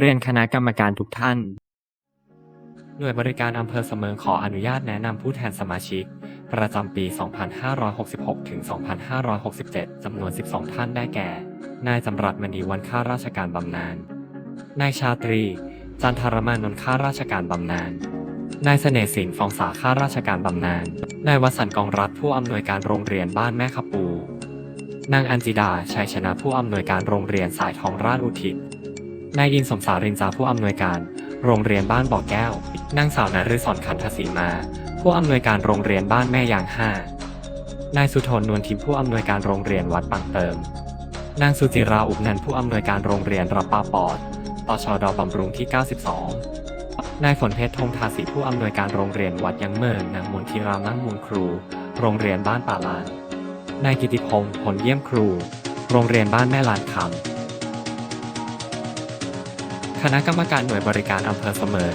เรียนคณะกรรมการทุกท่าน หน่วยบริการอำเภอเสมิงขออนุญาตแนะนำผู้แทนสมาชิก ประจำปี 2566 ถึง 2567 จำนวน 12 ท่านได้แก่ นายจำรัดมณีวันข้าราชการบำนาญ นายชาตรี จันทรมานนท์ข้าราชการบำนาญ นายเสน่ห์สินฟองสาข้าราชการบำนาญ นายวสันต์กองรัฐผู้อำนวยการโรงเรียนบ้านแม่ขปู นางอัญจิดา ชัยชนะผู้อำนวยการโรงเรียนสายทองราชอุทิศ นายอินสมสารินจาผู้อำนวยการ โรงเรียนบ้านบ่อแก้ว นางสาวนฤศรขันธศรีมา ผู้อำนวยการโรงเรียนบ้านแม่ยางห้านายสุทนนวลทิมผู้อำนวยการโรงเรียนวัดปังเติม นางสุจิราอุบนันผู้อำนวยการโรงเรียนรับปาปอดตชดบำรุงที่ 92 นายฝนเพชรธงทาสีผู้อำนวยการโรงเรียนวัดยังเมินนางมนทิรามั่งมูลครู โรงเรียนบ้านป่าลาน นายกิติพงศ์ผลเยี่ยมครู โรงเรียนบ้านแม่ลานคำ คณะกรรมการหน่วยบริการอำเภอเสมอ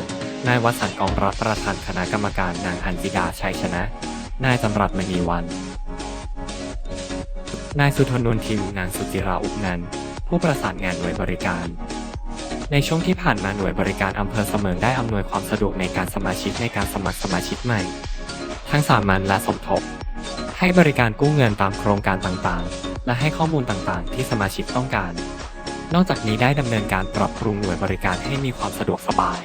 นายวสันต์กองรับประธานคณะกรรมการนางอัญจิดาชัยชนะ นายจำรัดมณีวัน นายสุทนนทิมนางสุจิราอุบนันผู้ประสานงานหน่วยบริการ ในช่วงที่ผ่านมาหน่วยบริการอำเภอเสมิงได้อำนวยความสะดวกในการสมาชิกในการสมัครสมาชิกใหม่ ทั้งสามัญและสมทบ ให้บริการกู้เงินตามโครงการต่างๆ และให้ข้อมูลต่างๆ ที่สมาชิกต้องการ นอกจากนี้ได้ดำเนินการปรับปรุงหน่วยบริการให้มีความสะดวกสบาย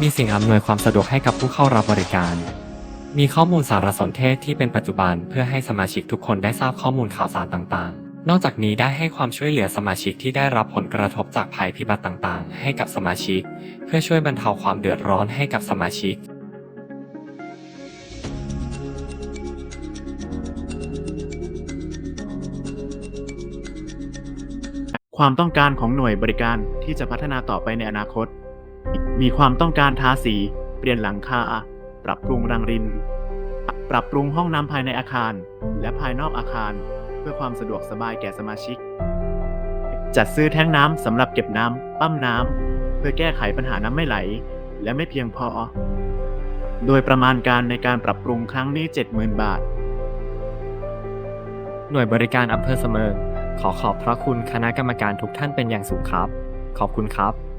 มีสิ่งอำนวยความสะดวกให้กับผู้เข้ารับบริการ มีข้อมูลสารสนเทศที่เป็นปัจจุบันเพื่อให้สมาชิกทุกคนได้ทราบข้อมูลข่าวสารต่างๆ นอกจากนี้ได้ให้ความช่วยเหลือสมาชิกที่ได้รับผลกระทบจากภัยพิบัติต่างๆ ให้กับสมาชิก เพื่อช่วยบรรเทาความเดือดร้อนให้กับสมาชิก ความต้องการของหน่วยบริการที่จะพัฒนาต่อไปในอนาคต มีความต้องการทาสี เปลี่ยนหลังคา ปรับปรุงรังริน ปรับปรุงห้องน้ำภายในอาคาร และภายนอกอาคาร เพื่อความสะดวกสบายแก่สมาชิก จัดซื้อแท้งน้ำสำหรับเก็บน้ำปั๊มน้ำเพื่อแก้ไขปัญหาน้ำไม่ไหล และไม่เพียงพอ โดยประมาณการในการปรับปรุงครั้งนี้ 70,000 บาท หน่วยบริการอำเภอเสมิง ขอขอบพระคุณคณะกรรมการทุกท่านเป็นอย่างสูงครับ ขอบคุณครับ